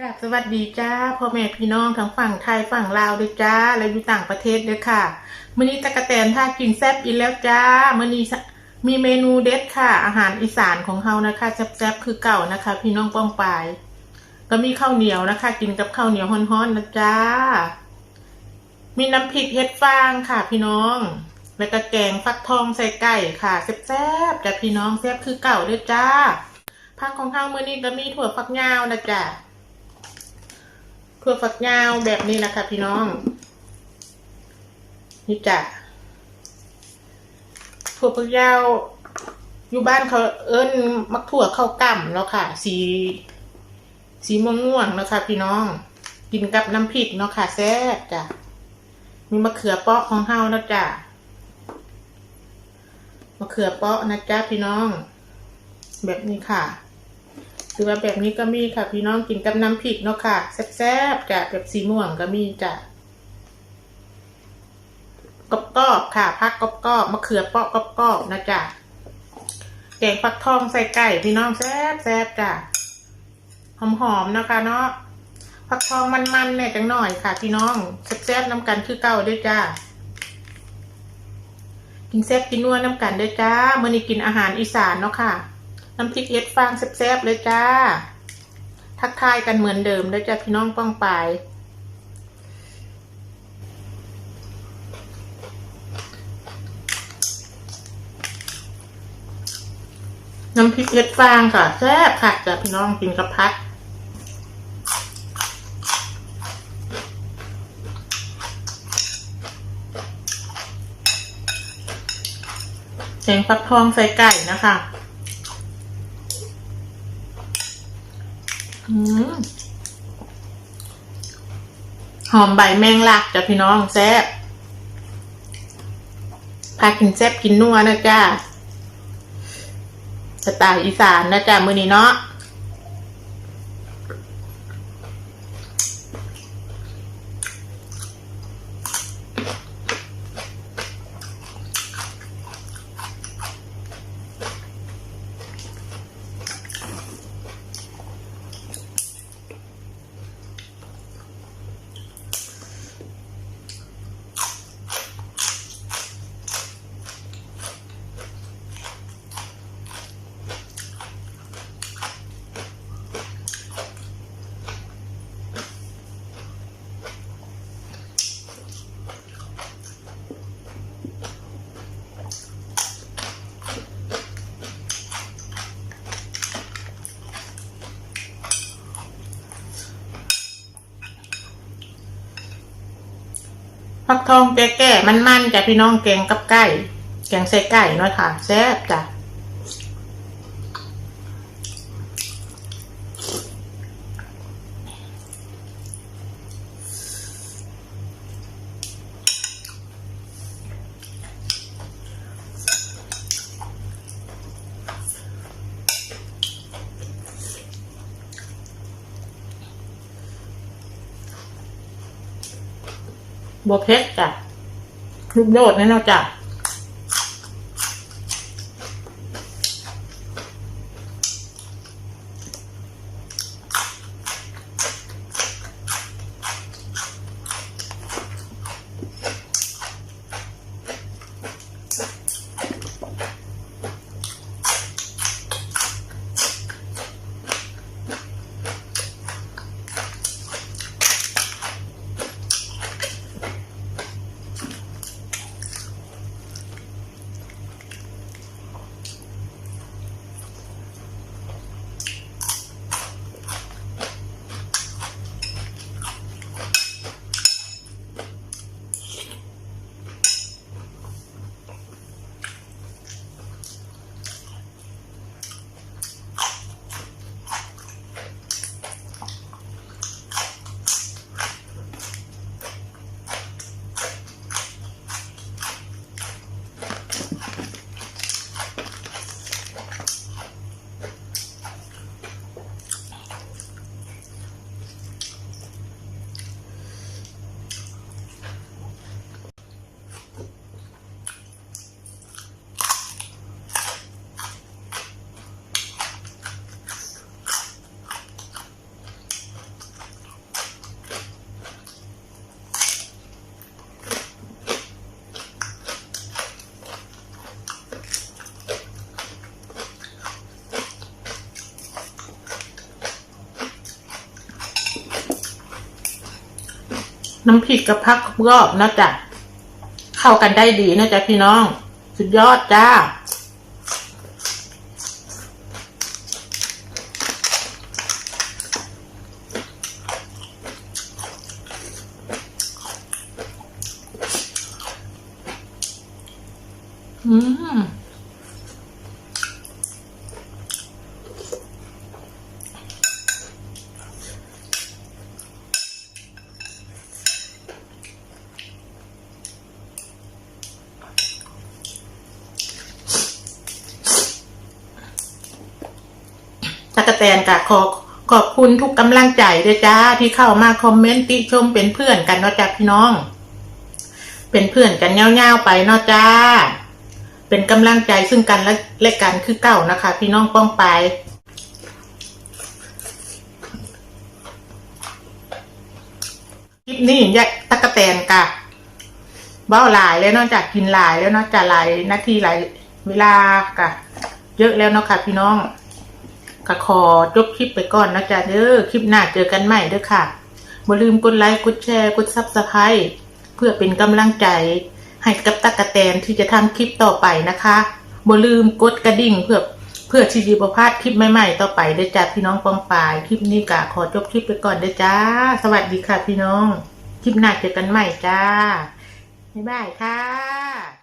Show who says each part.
Speaker 1: กราบสวัสดีจ้าพ่อแม่พี่น้องทั้งฝั่งไทยฝั่งลาวด้วยจ้า และอยู่ต่างประเทศด้วยค่ะมื้อนี้ตะกะแตนท่ากินแซ่บอีกแล้วจ้ามื้อนี้มีเมนูเด็ดค่ะ อาหารอีสานของเฮานะคะแซ่บๆคือเก่านะคะ พี่น้องป้องปายก็มีข้าวเหนียวนะคะ กินกับข้าวเหนียวฮ้อนๆนะจ้า มีน้ำพริกเห็ดฟางค่ะพี่น้อง แล้วก็แกงฟักทองใส่ไก่ค่ะแซ่บๆจ้ะพี่น้องแซ่บคือเก่าด้วยจ้าผักของเฮามื้อนี้ก็มีถั่วฝักยาวนะจ้ะ ถั่วฝักยาวแบบนี้นะคะพี่น้อง นี่จ้ะถั่วฝักยาว อยู่บ้านเขาเอิ้นมักถั่วข้าวก่ำแล้วค่ะ สี สีม่วงม่วงๆแล้วค่ะพี่น้อง กินกับน้ำพริกเนาะค่ะแซ่บจ้ะมีมะเขือเปาะของเฮานะจ้ะมะเขือเปาะนะจ๊ะพี่น้อง แบบนี้ค่ะ หรือว่าแบบนี้ก็มีค่ะ พี่น้องกินกับน้ำพริกเนาะค่ะแซ่บๆจ้ะแบบสีม่วงก็มีจ้ะกรอบๆค่ะพักกรอบๆมะเขือเปาะกรอบๆนะจ้ะแกงฟักทองใส่ไก่พี่น้องแซ่บๆจ้ะหอมๆนะคะเนาะฟักทองมันๆเนี่ยจังหน่อยค่ะ พี่น้องแซ่บๆน้ำกันคือเก่าด้วยจ้ากินแซ่บกินนัวน้ำกันด้วยจ้าเมื่อนี้กินอาหารอีสานเนาะค่ะ น้ำพริกเอ็ดฟางแซ่บๆเลยจ้า ทักทายกันเหมือนเดิมเลยจ้าพี่น้องป้องปายน้ำพริกเอ็ดฟางค่ะแซ่บค่ะจ้าพี่น้องกินกับพัดแกงฟักทองใส่ไก่นะคะ อืม หอมใบแมงลักจ้ะพี่น้องแซ่บพากินแซ่บกินนัวนะจ้าสไตล์อีสานนะจ้ามือนี้เนาะ ฟักทองแก่ๆมันๆจ้ะพี่น้องแกงกับไก่ แกงใส่ไก่เนาะค่ะ แซ่บจ้ะ บัวเพชรจ้ะลูกโดดแน่นเอาจ้ะ น้ำพริกกับผักกรอบนะจ๊ะเข้ากันได้ดีนะจ๊ะพี่น้อง สุดยอดจ้า อืม แตนกะขอขอบคุณทุกกำลังใจด้วยจ้าที่เข้ามาคอมเมนต์ติชมเป็นเพื่อนกันเนาะจ้าพี่น้อง เป็นเพื่อนกันเงาๆไปเนาะจ้า เป็นกำลังใจซึ่งกันและและกันคือเก่านะคะ พี่น้องป้องไปคลิปนี้ยายตะกะแตนกะเบ้าหลายแล้วนอกจากกินหลายแล้วนอกจากหลายนาทีหลายเวลากะ เยอะแล้วเนาะค่ะพี่น้อง ก็ขอจบคลิปไปก่อนนะจ๊ะเด้อคลิปหน้าเจอกันใหม่เด้อค่ะอย่าลืมกดไลค์กดแชร์กดซับสไครต์เพื่อเป็นกำลังใจ ให้กับตักกะแตนที่จะทำคลิปต่อไปนะคะอย่าลืมกดกระดิ่งเพื่อเพื่อที่จะประพาดคลิปใหม่ๆต่อไปเด้อจ้าพี่น้องปองปายคลิปนี้กะขอจบคลิปไปก่อนเด้อจ้า สวัสดีค่ะพี่น้อง คลิปหน้าเจอกันใหม่จ้าบ๊ายบายค่ะ